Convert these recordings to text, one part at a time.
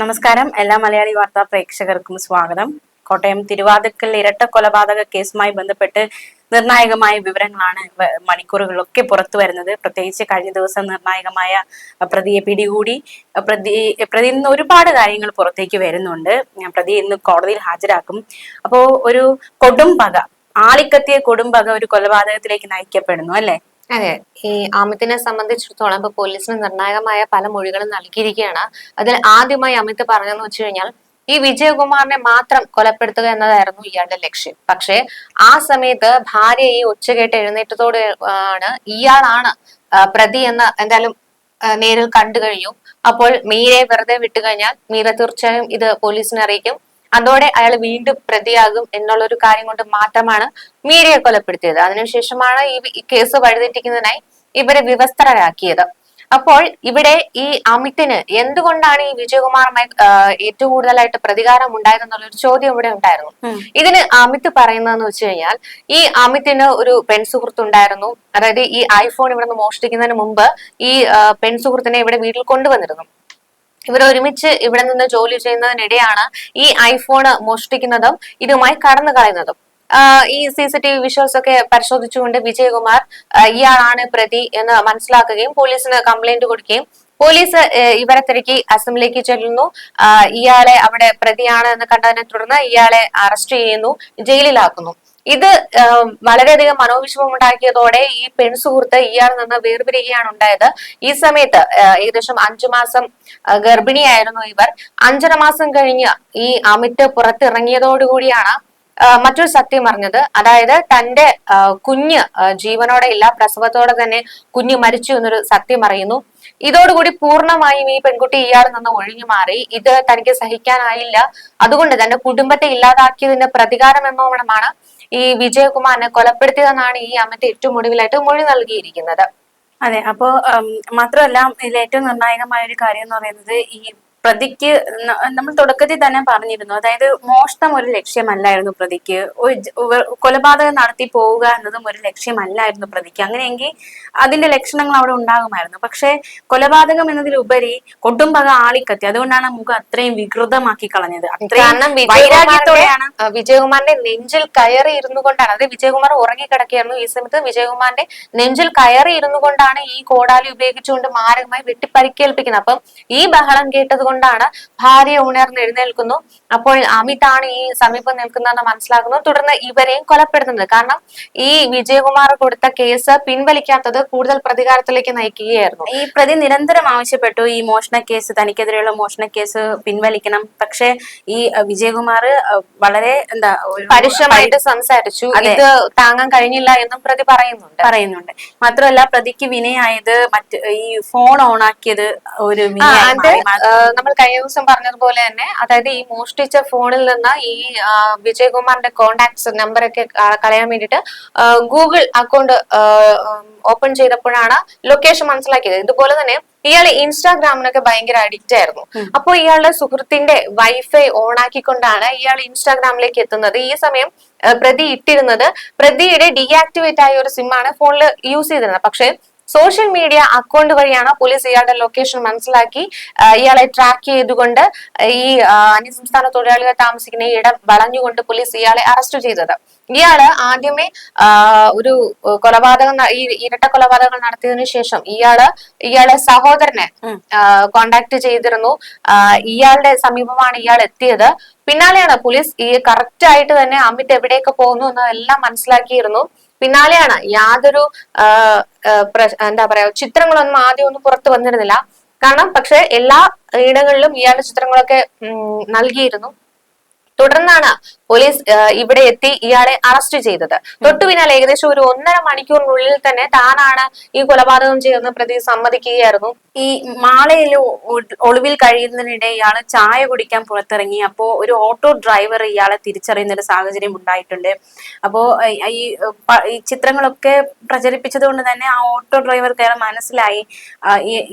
നമസ്കാരം. എല്ലാ മലയാളി വാർത്താ പ്രേക്ഷകർക്കും സ്വാഗതം. കോട്ടയം തിരുവാതിക്കൽ ഇരട്ട കൊലപാതക കേസുമായി ബന്ധപ്പെട്ട് നിർണായകമായ വിവരങ്ങളാണ് മണിക്കൂറുകളൊക്കെ പുറത്തു വരുന്നത്. പ്രത്യേകിച്ച് കഴിഞ്ഞ ദിവസം നിർണായകമായ പ്രതിയെ പിടികൂടി പ്രതി പ്രതി ഇന്ന് ഒരുപാട് കാര്യങ്ങൾ പുറത്തേക്ക് വരുന്നുണ്ട്. പ്രതി ഇന്ന് കോടതിയിൽ ഹാജരാക്കും. അപ്പോ ഒരു കൊടും പക ആളിക്കത്തിയ കൊടും പക ഒരു കൊലപാതകത്തിലേക്ക് നയിക്കപ്പെടുന്നു അല്ലെ? അതെ. ഈ അമിതിനെ സംബന്ധിച്ചിടത്തോളം ഇപ്പൊ പോലീസിന് നിർണായകമായ പല മൊഴികളും നൽകിയിരിക്കുകയാണ്. അതിൽ ആദ്യമായി അമിത് പറഞ്ഞതെന്ന് വെച്ച് കഴിഞ്ഞാൽ ഈ വിജയകുമാറിനെ മാത്രം കൊലപ്പെടുത്തുക എന്നതായിരുന്നു ഇയാളുടെ ലക്ഷ്യം. പക്ഷേ ആ സമയത്ത് ഭാര്യ ഈ ഒച്ച കേട്ട് എഴുന്നേറ്റത്തോട് ആണ് ഇയാളാണ് പ്രതി എന്ന് എന്തായാലും നേരിൽ കണ്ടു കഴിഞ്ഞു. അപ്പോൾ മീരയെ വെറുതെ വിട്ടുകഴിഞ്ഞാൽ മീര തീർച്ചയായും ഇത് പോലീസിനെ അറിയിക്കും. അതോടെ അയാൾ വീണ്ടും പ്രതിയാകും എന്നുള്ള ഒരു കാര്യം കൊണ്ട് മാത്രമാണ് മീരയെ കൊലപ്പെടുത്തിയത്. അതിനുശേഷമാണ് ഈ കേസ് വഴിതെറ്റിക്കുന്നതിനായി ഇവരെ വിവസ്ത്രരാക്കിയത്. അപ്പോൾ ഇവിടെ ഈ അമിതിന് എന്തുകൊണ്ടാണ് ഈ വിജയകുമാറുമായി ഏറ്റവും കൂടുതലായിട്ട് പ്രതികാരം ഉണ്ടായതെന്നുള്ള ഒരു ചോദ്യം ഇവിടെ ഉണ്ടായിരുന്നു. ഇതിന് അമിത് പറയുന്നതെന്ന് വെച്ച് കഴിഞ്ഞാൽ ഈ അമിതിന് ഒരു പെൺസുഹൃത്ത് ഉണ്ടായിരുന്നു. അതായത് ഈ ഐഫോൺ ഇവിടെ നിന്ന് മോഷ്ടിക്കുന്നതിന് മുമ്പ് ഈ പെൺസുഹൃത്തിനെ ഇവിടെ വീട്ടിൽ കൊണ്ടുവന്നിരുന്നു. ഇവർ ഒരുമിച്ച് ഇവിടെ നിന്ന് ജോലി ചെയ്യുന്നതിനിടെയാണ് ഈ ഐഫോൺ മോഷ്ടിക്കുന്നതും ഇതുമായി കടന്നു കളയുന്നതും. ഈ C C T V visuals ഒക്കെ പരിശോധിച്ചുകൊണ്ട് വിജയകുമാർ ഇയാളാണ് പ്രതി എന്ന് മനസ്സിലാക്കുകയും പോലീസിന് കംപ്ലൈന്റ് കൊടുക്കുകയും പോലീസ് ഇവരെ തിരക്കി അസംബ്ലിക്ക് ചെല്ലുന്നു. ഇയാളെ അവിടെ പ്രതിയാണ് എന്ന് കണ്ടതിനെ തുടർന്ന് ഇയാളെ അറസ്റ്റ് ചെയ്യുന്നു ജയിലിലാക്കുന്നു. ഇത് വളരെയധികം മനോവിഷമം ഉണ്ടാക്കിയതോടെ ഈ പെൺസുഹൃത്ത് ഇയാളിൽ നിന്ന് വേർപിരിയുകയാണ് ഉണ്ടായത്. ഈ സമയത്ത് ഏകദേശം അഞ്ചു മാസം ഗർഭിണിയായിരുന്നു ഇവർ. അഞ്ചര മാസം കഴിഞ്ഞ് ഈ അമിത് പുറത്തിറങ്ങിയതോടുകൂടിയാണ് മറ്റൊരു സത്യം അറിഞ്ഞത്. അതായത് തന്റെ കുഞ്ഞ് ജീവനോടെ ഇല്ല പ്രസവത്തോടെ തന്നെ കുഞ്ഞ് മരിച്ചു എന്നൊരു സത്യം അറിയുന്നു. ഇതോടുകൂടി പൂർണമായും ഈ പെൺകുട്ടി ഇയാളിൽ നിന്ന് ഒഴിഞ്ഞു മാറി. ഇത് തനിക്ക് സഹിക്കാനായില്ല. അതുകൊണ്ട് തന്നെ കുടുംബത്തെ ഇല്ലാതാക്കിയതിന്റെ പ്രതികാരം എന്നോണമാണ് ഈ വിജയകുമാറിനെ കൊലപ്പെടുത്തിയതെന്നാണ് ഈ അമ്മത്തെ ഏറ്റവും ഒടുവിലായിട്ട് മൊഴി നൽകിയിരിക്കുന്നത്. അതെ അപ്പോ മാത്രമല്ല ഇതിൽ ഏറ്റവും നിർണായകമായ ഒരു കാര്യം എന്ന് പറയുന്നത് ഈ പ്രതിക്ക് നമ്മൾ തുടക്കത്തിൽ തന്നെ പറഞ്ഞിരുന്നു. അതായത് മോഷണം ഒരു ലക്ഷ്യമല്ലായിരുന്നു പ്രതിക്ക്. ഒരു കൊലപാതകം നടത്തി പോവുക എന്നതും ഒരു ലക്ഷ്യമല്ലായിരുന്നു പ്രതിക്ക്. അങ്ങനെയെങ്കിൽ അതിന്റെ ലക്ഷണങ്ങൾ അവിടെ ഉണ്ടാകുമായിരുന്നു. പക്ഷെ കൊലപാതകം എന്നതിലുപരി കൊടുംപക ആളിക്കത്തി. അതുകൊണ്ടാണ് മുഖം അത്രയും വികൃതമാക്കി കളഞ്ഞത്. അത്രയും വൈരാഗ്യത്തോടെയാണ് വിജയകുമാറിന്റെ നെഞ്ചിൽ കയറി ഇരുന്നു കൊണ്ടാണ്. അതായത് വിജയകുമാർ ഉറങ്ങിക്കിടക്കുകയായിരുന്നു ഈ സമയത്ത്. വിജയകുമാറിന്റെ നെഞ്ചിൽ കയറി ഇരുന്നു കൊണ്ടാണ് ഈ കോടാലി ഉപയോഗിച്ചുകൊണ്ട് മാരകമായി വെട്ടിപ്പരിക്കേൽപ്പിക്കുന്നത്. അപ്പം ഈ ബഹളം കേട്ടത് കൊണ്ടാണ് ഭാര്യ ഉണർന്ന് എഴുന്നേൽക്കുന്നു. അപ്പോൾ അമിതാണ് ഈ സമീപം നിൽക്കുന്നതെന്ന് മനസ്സിലാക്കുന്നു തുടർന്ന് ഇവരെയും കൊലപ്പെടുത്തുന്നത്. കാരണം ഈ വിജയകുമാർ കൊടുത്ത കേസ് പിൻവലിക്കാത്തത് കൂടുതൽ പ്രതികാരത്തിലേക്ക് നയിക്കുകയായിരുന്നു. ഈ പ്രതി നിരന്തരം ആവശ്യപ്പെട്ടു ഈ മോഷണ കേസ് തനിക്കെതിരെയുള്ള മോഷണ കേസ് പിൻവലിക്കണം. പക്ഷേ ഈ വിജയകുമാർ വളരെ എന്താ പരുഷമായിട്ട് സംസാരിച്ചു. ഇത് താങ്ങാൻ കഴിഞ്ഞില്ല എന്നും പ്രതി പറയുന്നുണ്ട്. പറയുന്നുണ്ട്. മാത്രമല്ല പ്രതിക്ക് വിനയായത് മറ്റ് ഈ ഫോൺ ഓൺ ആക്കിയത് ഒരു നമ്മൾ കഴിഞ്ഞ ദിവസം പറഞ്ഞതുപോലെ തന്നെ അതായത് ഈ മോഷ്ടിച്ച ഫോണിൽ നിന്ന് ഈ വിജയകുമാറിന്റെ കോണ്ടാക്ട്സ് നമ്പർ ഒക്കെ കളയാൻ വേണ്ടിയിട്ട് ഗൂഗിൾ അക്കൗണ്ട് ഓപ്പൺ ചെയ്തപ്പോഴാണ് ലൊക്കേഷൻ മനസ്സിലാക്കിയത്. ഇതുപോലെ തന്നെ ഇയാൾ ഇൻസ്റ്റാഗ്രാമിനൊക്കെ ഭയങ്കര അഡിക്റ്റ് ആയിരുന്നു. അപ്പോൾ ഇയാളുടെ സുഹൃത്തിന്റെ വൈഫൈ ഓൺ ആക്കിക്കൊണ്ടാണ് ഇയാൾ ഇൻസ്റ്റാഗ്രാമിലേക്ക് എത്തുന്നത്. ഈ സമയം പ്രതി ഇട്ടിരുന്നത്. പ്രതിയുടെ ഡീആക്ടിവേറ്റ് ആയ ഒരു സിമ്മാണ് ഫോണിൽ യൂസ് ചെയ്തിരുന്നത്. പക്ഷേ സോഷ്യൽ മീഡിയ അക്കൗണ്ട് വഴിയാണ് പോലീസ് ഇയാളുടെ ലൊക്കേഷൻ മനസ്സിലാക്കി ഇയാളെ ട്രാക്ക് ചെയ്തുകൊണ്ട് ഈ അന്യസംസ്ഥാന തൊഴിലാളികൾ താമസിക്കുന്ന ഈ ഇടം വളഞ്ഞുകൊണ്ട് പോലീസ് ഇയാളെ അറസ്റ്റ് ചെയ്തത്. ഇയാൾ ആദ്യമേ ഒരു കൊലപാതകം ഈ ഇരട്ട കൊലപാതകങ്ങൾ നടത്തിയതിനു ശേഷം ഇയാൾ ഇയാളെ സഹോദരനെ കോണ്ടാക്ട് ചെയ്തിരുന്നു. ഇയാളുടെ സമീപമാണ് ഇയാൾ എത്തിയത്. പിന്നാലെയാണ് പോലീസ് ഈ കറക്റ്റ് ആയിട്ട് തന്നെ അമിത് എവിടെയൊക്കെ പോകുന്നു എന്നെല്ലാം മനസ്സിലാക്കിയിരുന്നു. പിന്നാലെയാണ് യാതൊരു എന്താ പറയാ ചിത്രങ്ങളൊന്നും ആദ്യം ഒന്നും പുറത്തു വന്നിരുന്നില്ല. കാരണം പക്ഷെ എല്ലാ ഇടങ്ങളിലും ഇയാളുടെ ചിത്രങ്ങളൊക്കെ നൽകിയിരുന്നു. തുടർന്നാണ് പോലീസ് ഇവിടെ എത്തി ഇയാളെ അറസ്റ്റ് ചെയ്തത്. തൊട്ടു പിന്നാലെ ഏകദേശം ഒരു ഒന്നര മണിക്കൂറിനുള്ളിൽ തന്നെ താനാണ് ഈ കൊലപാതകം ചെയ്യുന്ന പ്രതി സമ്മതിക്കുകയായിരുന്നു. ഈ മാളയിൽ ഒളിവിൽ കഴിയുന്നതിനിടെ ഇയാൾ ചായ കുടിക്കാൻ പുറത്തിറങ്ങി. അപ്പോ ഒരു ഓട്ടോ ഡ്രൈവർ ഇയാളെ തിരിച്ചറിയുന്ന ഒരു സാഹചര്യം ഉണ്ടായിട്ടുണ്ട്. അപ്പോ ഈ- ചിത്രങ്ങളൊക്കെ പ്രചരിപ്പിച്ചത് കൊണ്ട് തന്നെ ആ ഓട്ടോ ഡ്രൈവർക്ക് അയാൾ മനസ്സിലായി.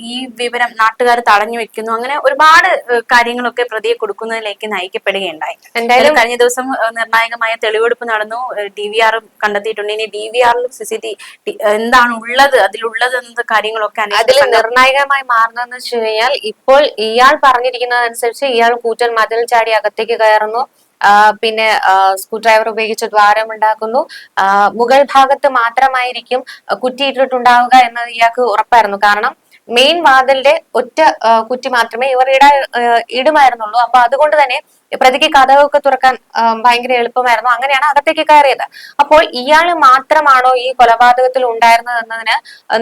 ഈ- വിവരം നാട്ടുകാർ തടഞ്ഞു വെക്കുന്നു. അങ്ങനെ ഒരുപാട് കാര്യങ്ങളൊക്കെ പ്രതിയെ കൊടുക്കുന്നതിലേക്ക് നയിക്കപ്പെടുകയുണ്ടായി. എന്തായാലും കഴിഞ്ഞ ദിവസം നിർണായകമായ തെളിവെടുപ്പ് നടന്നു. ഡി വി ആർ കണ്ടെത്തിയിട്ടുണ്ട്. ഇനി ഡി വി ആറിലും സി സി ടി എന്താണ് ഉള്ളത്? അതിലുള്ളത് എന്ന കാര്യങ്ങളൊക്കെ അതിൽ നിർണായകമായി മാറുന്നതെന്ന് വെച്ച് കഴിഞ്ഞാൽ ഇപ്പോൾ ഇയാൾ പറഞ്ഞിരിക്കുന്നതനുസരിച്ച് ഇയാൾ കൂറ്റൻ മതിൽ ചാടി അകത്തേക്ക് കയറുന്നു. പിന്നെ സ്ക്രൂ ഡ്രൈവർ ഉപയോഗിച്ച് ദ്വാരം ഉണ്ടാക്കുന്നു മുഗൾ മുകൾ ഭാഗത്ത് മാത്രമായിരിക്കും കുറ്റിയിട്ടിട്ടുണ്ടാവുക എന്നത് ഇയാൾക്ക് ഉറപ്പായിരുന്നു. കാരണം മെയിൻ വാതിലിന്റെ ഒറ്റ കുറ്റി മാത്രമേ ഇവർ ഇട ഇടുമായിരുന്നുള്ളൂ. അപ്പൊ അതുകൊണ്ട് തന്നെ പ്രതിക്ക് കഥകൊക്കെ തുറക്കാൻ ഭയങ്കര എളുപ്പമായിരുന്നു. അങ്ങനെയാണ് അകത്തേക്ക് കയറിയത്. അപ്പോൾ ഇയാൾ മാത്രമാണോ ഈ കൊലപാതകത്തിൽ ഉണ്ടായിരുന്നത് എന്നതിന്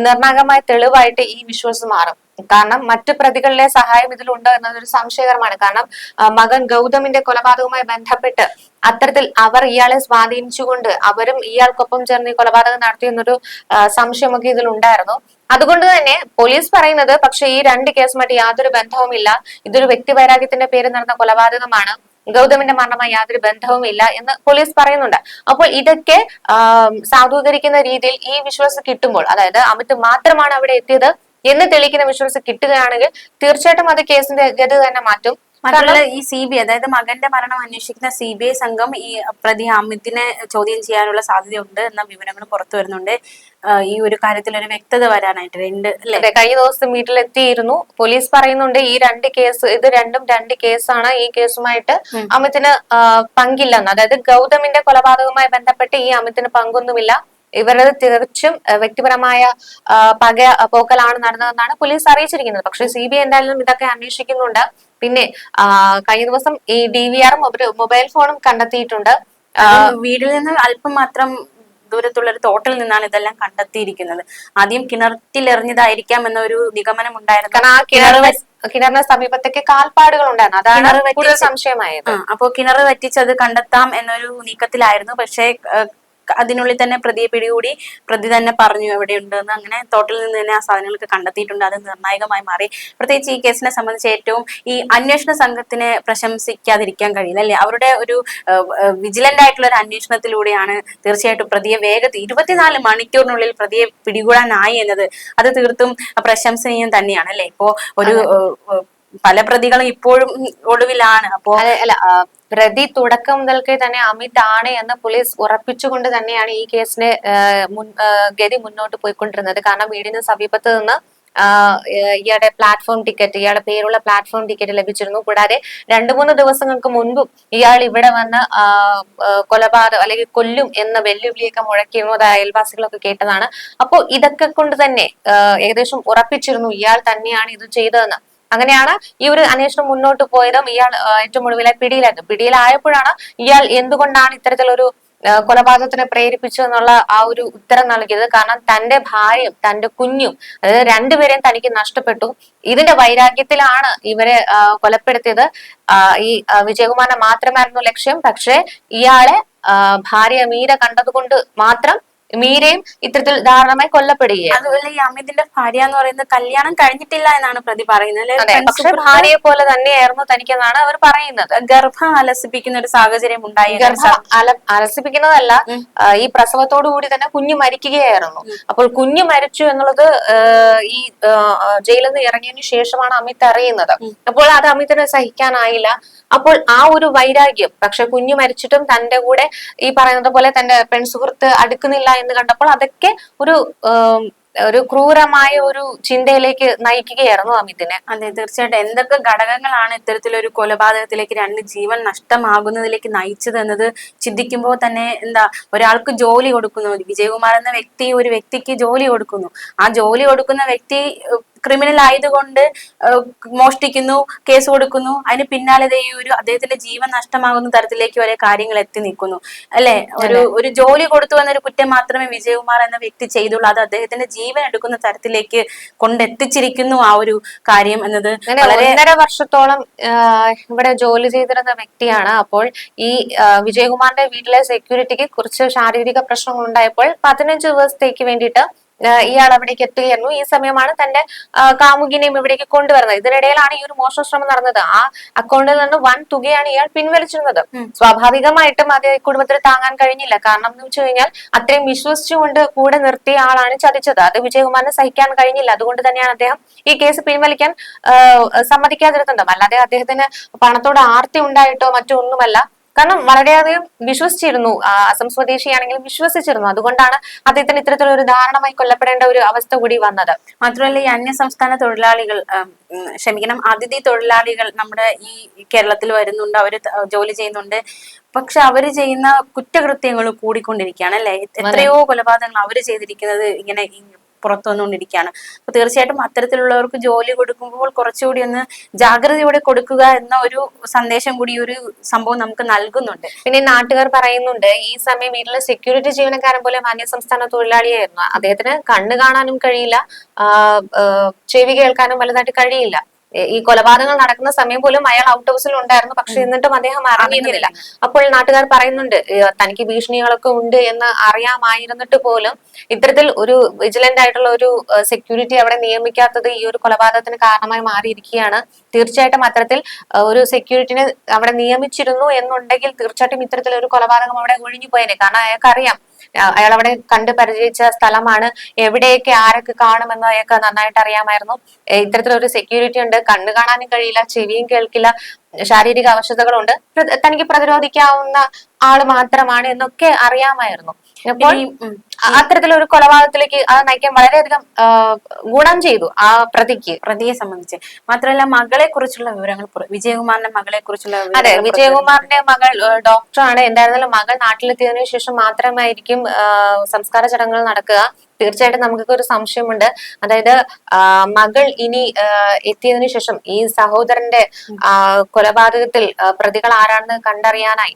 നിർണായകമായ തെളിവായിട്ട് ഈ വിശ്വാസം മാറും. കാരണം മറ്റു പ്രതികളിലെ സഹായം ഇതിലുണ്ട് എന്നതൊരു സംശയകരമാണ്. കാരണം മകൻ ഗൗതമിന്റെ കൊലപാതകവുമായി ബന്ധപ്പെട്ട് അത്തരത്തിൽ അവർ ഇയാളെ സ്വാധീനിച്ചുകൊണ്ട് അവരും ഇയാൾക്കൊപ്പം ചേർന്ന് ഈ കൊലപാതകം നടത്തി എന്നൊരു സംശയമൊക്കെ ഇതിലുണ്ടായിരുന്നു അതുകൊണ്ട് തന്നെ പോലീസ് പറയുന്നത് പക്ഷേ ഈ രണ്ട് കേസുമായിട്ട് യാതൊരു ബന്ധവുമില്ല. ഇതൊരു വ്യക്തിവൈരാഗ്യത്തിന്റെ പേരിൽ നടന്ന കൊലപാതകമാണ്. ഗൗതമിന്റെ മരണമായി യാതൊരു ബന്ധവുമില്ല എന്ന് പോലീസ് പറയുന്നുണ്ട്. അപ്പോൾ ഇതൊക്കെ സാധൂകരിക്കുന്ന രീതിയിൽ ഈ വിശ്വാസം കിട്ടുമ്പോൾ അതായത് അമിത് മാത്രമാണ് അവിടെ എത്തിയത് എന്ന് തെളിയിക്കുന്ന വിശ്വാസം കിട്ടുകയാണെങ്കിൽ തീർച്ചയായിട്ടും അത് കേസിന്റെ ഗതി തന്നെ മാറ്റും. മാത്രമല്ല ഈ സി ബി അതായത് മകന്റെ മരണം അന്വേഷിക്കുന്ന സി ബി ഐ സംഘം ഈ പ്രതി അമിതിനെ ചോദ്യം ചെയ്യാനുള്ള സാധ്യതയുണ്ട് എന്ന വിവരങ്ങൾ പുറത്തു വരുന്നുണ്ട്. ഈ ഒരു കാര്യത്തിൽ ഒരു വ്യക്തത വരാനായിട്ട് രണ്ട് അല്ലെ? അതെ കഴിഞ്ഞ ദിവസം വീട്ടിലെത്തിയിരുന്നു. പോലീസ് പറയുന്നുണ്ട് ഈ രണ്ട് കേസ് ഇത് രണ്ടും രണ്ട് കേസാണ്. ഈ കേസുമായിട്ട്. അമിതിന് പങ്കില്ലെന്ന്. അതായത് ഗൗതമിന്റെ കൊലപാതകവുമായി ബന്ധപ്പെട്ട് ഈ അമിതിന് പങ്കൊന്നുമില്ല. ഇവരത് തീർച്ചും വ്യക്തിപരമായ പക പോക്കലാണ് നടന്നതെന്നാണ് പോലീസ് അറിയിച്ചിരിക്കുന്നത്. പക്ഷെ സി ബി ഐ എന്തായാലും ഇതൊക്കെ അന്വേഷിക്കുന്നുണ്ട്. പിന്നെ കഴിഞ്ഞ ദിവസം ഈ ഡി വി ആറും മൊബൈൽ ഫോണും കണ്ടെത്തിയിട്ടുണ്ട്. വീട്ടിൽ നിന്ന് അല്പം മാത്രം ദൂരത്തുള്ള ഒരു തോട്ടിൽ നിന്നാണ് ഇതെല്ലാം കണ്ടെത്തിയിരിക്കുന്നത്. ആദ്യം കിണറ്റിലെറിഞ്ഞതായിരിക്കാം എന്നൊരു നിഗമനം ഉണ്ടായിരുന്നു. കാരണം ആ കിണർ കിണറിന് സമീപത്തേക്ക് കാൽപ്പാടുകൾ ഉണ്ടായിരുന്നു അതാണ് സംശയമായത്. അപ്പോൾ അപ്പോ കിണർ വറ്റിച്ചത് കണ്ടെത്താം എന്നൊരു നീക്കത്തിലായിരുന്നു. പക്ഷേ അതിനുള്ളിൽ തന്നെ പ്രതിയെ പിടികൂടി പ്രതി തന്നെ പറഞ്ഞു എവിടെയുണ്ടെന്ന് അങ്ങനെ തോട്ടിൽ നിന്ന് തന്നെ ആ സാധനങ്ങളൊക്കെ കണ്ടെത്തിയിട്ടുണ്ട്. അത് നിർണായകമായി മാറി. പ്രത്യേകിച്ച് ഈ കേസിനെ സംബന്ധിച്ച് ഏറ്റവും ഈ അന്വേഷണ സംഘത്തിനെ പ്രശംസിക്കാതിരിക്കാൻ കഴിയില്ല അല്ലെ? അവരുടെ ഒരു വിജിലന്റ് ആയിട്ടുള്ള ഒരു അന്വേഷണത്തിലൂടെയാണ് തീർച്ചയായിട്ടും പ്രതിയെ വേഗത്തിൽ ഇരുപത്തിനാല് മണിക്കൂറിനുള്ളിൽ പ്രതിയെ പിടികൂടാനായി എന്നത്. അത് തീർത്തും പ്രശംസനീയം തന്നെയാണ് അല്ലെ? ഇപ്പോ ഒരു പല പ്രതികളും ഇപ്പോഴും ഒടുവിലാണ്. അപ്പോ അല്ല പ്രതി തുടക്കം മുതൽക്കേ തന്നെ അമിത് ആണ് എന്ന് പോലീസ് ഉറപ്പിച്ചുകൊണ്ട് തന്നെയാണ് ഈ കേസിന്റെ ഗതി മുന്നോട്ട് പോയിക്കൊണ്ടിരുന്നത്. കാരണം വീടിന് സമീപത്ത് നിന്ന് ഇയാളുടെ പ്ലാറ്റ്ഫോം ടിക്കറ്റ് ഇയാളുടെ പേരുള്ള പ്ലാറ്റ്ഫോം ടിക്കറ്റ് ലഭിച്ചിരുന്നു. കൂടാതെ രണ്ടു മൂന്ന് ദിവസങ്ങൾക്ക് മുൻപും ഇയാൾ ഇവിടെ വന്ന് കൊലപാതകം അല്ലെങ്കിൽ കൊല്ലും എന്ന വെല്ലുവിളിയൊക്കെ മുഴക്കിയിരുന്നു. അത് അയൽവാസികളൊക്കെ കേട്ടതാണ്. അപ്പോൾ ഇതൊക്കെ കൊണ്ട് തന്നെ ഏകദേശം ഉറപ്പിച്ചിരുന്നു. ഇയാൾ തന്നെയാണ് ഇത് ചെയ്തതെന്ന്. അങ്ങനെയാണ് ഈ ഒരു അന്വേഷണം മുന്നോട്ട് പോയതും ഇയാൾ ഏറ്റവും ഒടുവിലായി പിടിയിലായത്. പിടിയിലായപ്പോഴാണ് ഇയാൾ എന്തുകൊണ്ടാണ് ഇത്തരത്തിലൊരു കൊലപാതകത്തിന് പ്രേരിപ്പിച്ചു എന്നുള്ള ആ ഒരു ഉത്തരം നൽകിയത്. കാരണം തന്റെ ഭാര്യയും തന്റെ കുഞ്ഞും അതായത് രണ്ടുപേരെയും തനിക്ക് നഷ്ടപ്പെട്ടു. ഇതിന്റെ വൈരാഗ്യത്തിലാണ് ഇവരെ കൊലപ്പെടുത്തിയത്. ഈ വിജയകുമാരനെ മാത്രമായിരുന്നു ലക്ഷ്യം. പക്ഷേ ഇയാളെ ഭാര്യ മീര കണ്ടതുകൊണ്ട് മാത്രം മീരയും ഇത്തരത്തിൽ ധാരണമായി കൊല്ലപ്പെടുകയാണ്. അതുപോലെ ഈ അമിതിന്റെ ഭാര്യ എന്ന് പറയുന്നത് കല്യാണം കഴിഞ്ഞിട്ടില്ല എന്നാണ് പ്രതി പറയുന്നത്. പക്ഷെ ഭാര്യയെ പോലെ തന്നെയായിരുന്നു തനിക്കെന്നാണ് അവർ പറയുന്നത്. ഗർഭം അലസിപ്പിക്കുന്ന ഒരു സാഹചര്യം ഉണ്ടായി ഗർഭം അലസിപ്പിക്കുന്നതല്ല ഈ പ്രസവത്തോടു കൂടി തന്നെ കുഞ്ഞു മരിക്കുകയായിരുന്നു. അപ്പോൾ കുഞ്ഞു മരിച്ചു എന്നുള്ളത് ഈ ജയിലിൽ നിന്ന് ഇറങ്ങിയതിനു ശേഷമാണ് അമിത് അറിയുന്നത്. അപ്പോൾ അത് അമിതിന് സഹിക്കാനായില്ല. അപ്പോൾ ആ ഒരു വൈരാഗ്യം പക്ഷെ കുഞ്ഞു മരിച്ചിട്ടും തന്റെ കൂടെ ഈ പറയുന്നത് പോലെ തന്റെ പെൺസുഹൃത്ത് അടുക്കുന്നില്ല എന്ന് കണ്ടപ്പോൾ അതൊക്കെ ഒരു ഒരു ക്രൂരമായ ഒരു ചിന്തയിലേക്ക് നയിക്കുകയായിരുന്നു അമിതിനെ അതെ തീർച്ചയായിട്ടും. എന്തൊക്കെ ഘടകങ്ങളാണ് ഇത്തരത്തിലൊരു കൊലപാതകത്തിലേക്ക് രണ്ട് ജീവൻ നഷ്ടമാകുന്നതിലേക്ക് നയിച്ചത് എന്നത് ചിന്തിക്കുമ്പോൾ തന്നെ എന്താ ഒരാൾക്ക് ജോലി കൊടുക്കുന്നു. വിജയകുമാർ എന്ന വ്യക്തി ഒരു വ്യക്തിക്ക് ജോലി കൊടുക്കുന്നു. ആ ജോലി കൊടുക്കുന്ന വ്യക്തി ക്രിമിനൽ ആയതുകൊണ്ട് മോഷ്ടിക്കുന്നു കേസ് കൊടുക്കുന്നു. അതിന് പിന്നാലെ ഈ ഒരു അദ്ദേഹത്തിന്റെ ജീവൻ നഷ്ടമാകുന്ന തരത്തിലേക്ക് വരെ കാര്യങ്ങൾ എത്തി നിൽക്കുന്നു. അല്ലെ? ഒരു ഒരു ജോലി കൊടുത്തു എന്നൊരു കുറ്റം മാത്രമേ വിജയകുമാർ എന്ന വ്യക്തി ചെയ്തുള്ളൂ. അത് അദ്ദേഹത്തിന്റെ ജീവൻ എടുക്കുന്ന തരത്തിലേക്ക് കൊണ്ടെത്തിച്ചിരിക്കുന്നു ആ ഒരു കാര്യം എന്നത്. വളരെ ഒന്നര വർഷത്തോളം ഇവിടെ ജോലി ചെയ്തിരുന്ന വ്യക്തിയാണ്. അപ്പോൾ ഈ വിജയകുമാറിന്റെ വീട്ടിലെ സെക്യൂരിറ്റിക്ക് കുറച്ച് ശാരീരിക പ്രശ്നങ്ങൾ ഉണ്ടായപ്പോൾ പതിനഞ്ച് ദിവസത്തേക്ക് വേണ്ടിയിട്ട് ഇയാൾ അവിടേക്ക് എത്തുകയായിരുന്നു. ഈ സമയമാണ് തന്റെ കാമുകിനെയും ഇവിടേക്ക് കൊണ്ടുവരുന്നത്. ഇതിനിടയിലാണ് ഈ ഒരു മോഷണ ശ്രമം നടന്നത്. ആ അക്കൗണ്ടിൽ നിന്ന് വൻ തുകയാണ് ഇയാൾ പിൻവലിച്ചിരുന്നത്. സ്വാഭാവികമായിട്ടും അത് കുടുംബത്തിന് താങ്ങാൻ കഴിഞ്ഞില്ല. കാരണം എന്ന് വെച്ച് കഴിഞ്ഞാൽ അത്രയും വിശ്വസിച്ചുകൊണ്ട് കൂടെ നിർത്തിയ ആളാണ് ചതിച്ചത്. അത് വിജയകുമാറിന് സഹിക്കാൻ കഴിഞ്ഞില്ല. അതുകൊണ്ട് തന്നെയാണ് അദ്ദേഹം ഈ കേസ് പിൻവലിക്കാൻ സമ്മതിക്കാതിരുന്നത്. അല്ലാതെ അദ്ദേഹത്തിന് പണത്തോട് ആർത്തി ഉണ്ടായിട്ടോ മറ്റോ ഒന്നുമല്ല. കാരണം വളരെയധികം വിശ്വസിച്ചിരുന്നു. അസം സ്വദേശിയാണെങ്കിലും വിശ്വസിച്ചിരുന്നു. അതുകൊണ്ടാണ് അദ്ദേഹത്തിന് ഇത്തരത്തിലൊരു ധാരണമായി കൊല്ലപ്പെടേണ്ട ഒരു അവസ്ഥ കൂടി വന്നത്. മാത്രമല്ല ഈ അന്യ സംസ്ഥാന തൊഴിലാളികൾ ക്ഷമിക്കണം അതിഥി തൊഴിലാളികൾ നമ്മുടെ ഈ കേരളത്തിൽ വരുന്നുണ്ട്. അവർ ജോലി ചെയ്യുന്നുണ്ട്. പക്ഷെ അവർ ചെയ്യുന്ന കുറ്റകൃത്യങ്ങൾ കൂടിക്കൊണ്ടിരിക്കുകയാണ് അല്ലെ? എത്രയോ കൊലപാതകങ്ങൾ അവർ ചെയ്തിരിക്കുന്നത് ഇങ്ങനെ പുറത്തു വന്നുകൊണ്ടിരിക്കുകയാണ് അപ്പൊ തീർച്ചയായിട്ടും അത്തരത്തിലുള്ളവർക്ക് ജോലി കൊടുക്കുമ്പോൾ കുറച്ചുകൂടി ഒന്ന് ജാഗ്രതയോടെ കൊടുക്കുക എന്ന ഒരു സന്ദേശം കൂടി ഒരു സംഭവം നമുക്ക് നൽകുന്നുണ്ട്. പിന്നെ നാട്ടുകാർ പറയുന്നുണ്ട് ഈ സമയം വീട്ടിലെ സെക്യൂരിറ്റി ജീവനക്കാരൻ പോലെ അന്യസംസ്ഥാന തൊഴിലാളിയായിരുന്നു. അദ്ദേഹത്തിന് കണ്ണ് കാണാനും കഴിയില്ല ചെവി കേൾക്കാനും വലുതായിട്ട് കഴിയില്ല. ഈ കൊലപാതകങ്ങൾ നടക്കുന്ന സമയം പോലും അയാൾ ഔട്ട് ഹൗസിൽ ഉണ്ടായിരുന്നു. പക്ഷെ എന്നിട്ടും അദ്ദേഹം അറിഞ്ഞിരുന്നില്ല. അപ്പോൾ നാട്ടുകാർ പറയുന്നുണ്ട് തനിക്ക് ഭീഷണികളൊക്കെ ഉണ്ട് എന്ന് അറിയാമായിരുന്നിട്ട് പോലും ഇത്തരത്തിൽ ഒരു വിജിലന്റ് ആയിട്ടുള്ള ഒരു സെക്യൂരിറ്റി അവിടെ നിയമിക്കാത്തത് ഈ ഒരു കൊലപാതകത്തിന് കാരണമായി മാറിയിരിക്കുകയാണ്. തീർച്ചയായിട്ടും അത്തരത്തിൽ ഒരു സെക്യൂരിറ്റിനെ അവിടെ നിയമിച്ചിരുന്നു എന്നുണ്ടെങ്കിൽ തീർച്ചയായിട്ടും ഇത്തരത്തിൽ ഒരു കൊലപാതകം അവിടെ ഒഴിഞ്ഞു പോയേനെ കാരണം അയാൾക്കറിയാം അയാൾ അവിടെ കണ്ട് പരിചയിച്ച സ്ഥലമാണ്. എവിടെയൊക്കെ ആരൊക്കെ കാണുമെന്നൊക്കെ നന്നായിട്ട് അറിയാമായിരുന്നു. ഇത്തരത്തിലൊരു സെക്യൂരിറ്റി ഉണ്ട്. കണ്ണു കാണാനും കഴിയില്ല ചെവിയും കേൾക്കില്ല ശാരീരിക അവശതകളുണ്ട്. തനിക്ക് പ്രതിരോധിക്കാവുന്ന ആൾ മാത്രമാണ് എന്നൊക്കെ അറിയാമായിരുന്നു. അപ്പോൾ അത്തരത്തിലൊരു കൊലപാതകത്തിലേക്ക് അത് നയിക്കാൻ വളരെയധികം ഗുണം ചെയ്തു ആ പ്രതിക്ക്. പ്രതിയെ സംബന്ധിച്ച്. മാത്രമല്ല മകളെ കുറിച്ചുള്ള വിവരങ്ങൾ വിജയകുമാറിന്റെ മകളെ കുറിച്ചുള്ള അതെ വിജയകുമാറിന്റെ മകൾ ഡോക്ടറാണ്. എന്തായിരുന്നാലും മകൾ നാട്ടിലെത്തിയതിനു ശേഷം മാത്രമായിരിക്കും സംസ്കാര ചടങ്ങുകൾ നടക്കുക. തീർച്ചയായിട്ടും നമുക്കൊക്കെ ഒരു സംശയമുണ്ട്. അതായത് മകൾ ഇനി എത്തിയതിനു ശേഷം ഈ സഹോദരന്റെ കൊലപാതകത്തിൽ പ്രതികൾ ആരാണെന്ന് കണ്ടറിയാനായി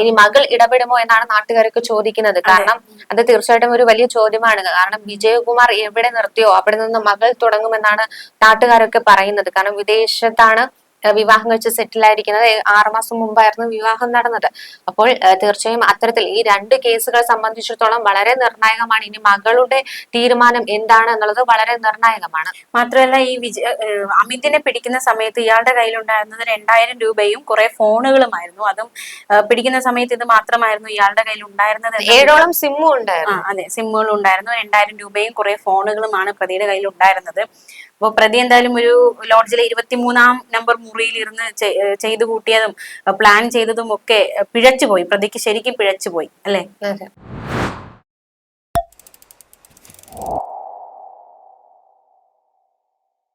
ഇനി മകൾ ഇടപെടുമോ എന്നാണ് നാട്ടുകാരൊക്കെ ചോദിക്കുന്നത്. കാരണം അത് തീർച്ചയായിട്ടും ഒരു വലിയ ചോദ്യമാണ്. കാരണം വിജയകുമാർ എവിടെ നിർത്തിയോ അവിടെ നിന്ന് മകൾ തുടങ്ങുമെന്നാണ് നാട്ടുകാരൊക്കെ പറയുന്നത്. കാരണം വിദേശത്താണ് വിവാഹം കഴിച്ച് സെറ്റിൽ ആയിരിക്കുന്നത് ഏ- ആറുമാസം മുമ്പായിരുന്നു വിവാഹം നടന്നത്. അപ്പോൾ തീർച്ചയായും അത്തരത്തിൽ ഈ രണ്ട് കേസുകൾ സംബന്ധിച്ചിടത്തോളം വളരെ നിർണായകമാണ്. ഇനി മകളുടെ തീരുമാനം എന്താണ് എന്നുള്ളത് വളരെ നിർണായകമാണ്. മാത്രമല്ല ഈ വിജയ അമിതിനെ പിടിക്കുന്ന സമയത്ത് ഇയാളുടെ കയ്യിലുണ്ടായിരുന്നത് രണ്ടായിരം രൂപയും കുറെ ഫോണുകളുമായിരുന്നു. അതും പിടിക്കുന്ന സമയത്ത് ഇത് മാത്രമായിരുന്നു ഇയാളുടെ കയ്യിൽ ഉണ്ടായിരുന്നത് ഏഴോളം സിമ്മും ഉണ്ടായിരുന്നു. അതെ സിമ്മുകളും ഉണ്ടായിരുന്നു രണ്ടായിരം രൂപയും കുറെ ഫോണുകളുമാണ് പ്രതിയുടെ കയ്യിൽ ഉണ്ടായിരുന്നത് അപ്പൊ പ്രതി എന്തായാലും ഒരു ലോഡ്ജിലെ ഇരുപത്തിമൂന്നാം നമ്പർ മുറിയിൽ ഇരുന്ന് ചെയ്തു കൂട്ടിയതും പ്ലാൻ ചെയ്തതും ഒക്കെ പിഴച്ചുപോയി. പ്രതിക്ക് ശരിക്കും പിഴച്ചുപോയി. അല്ലേ?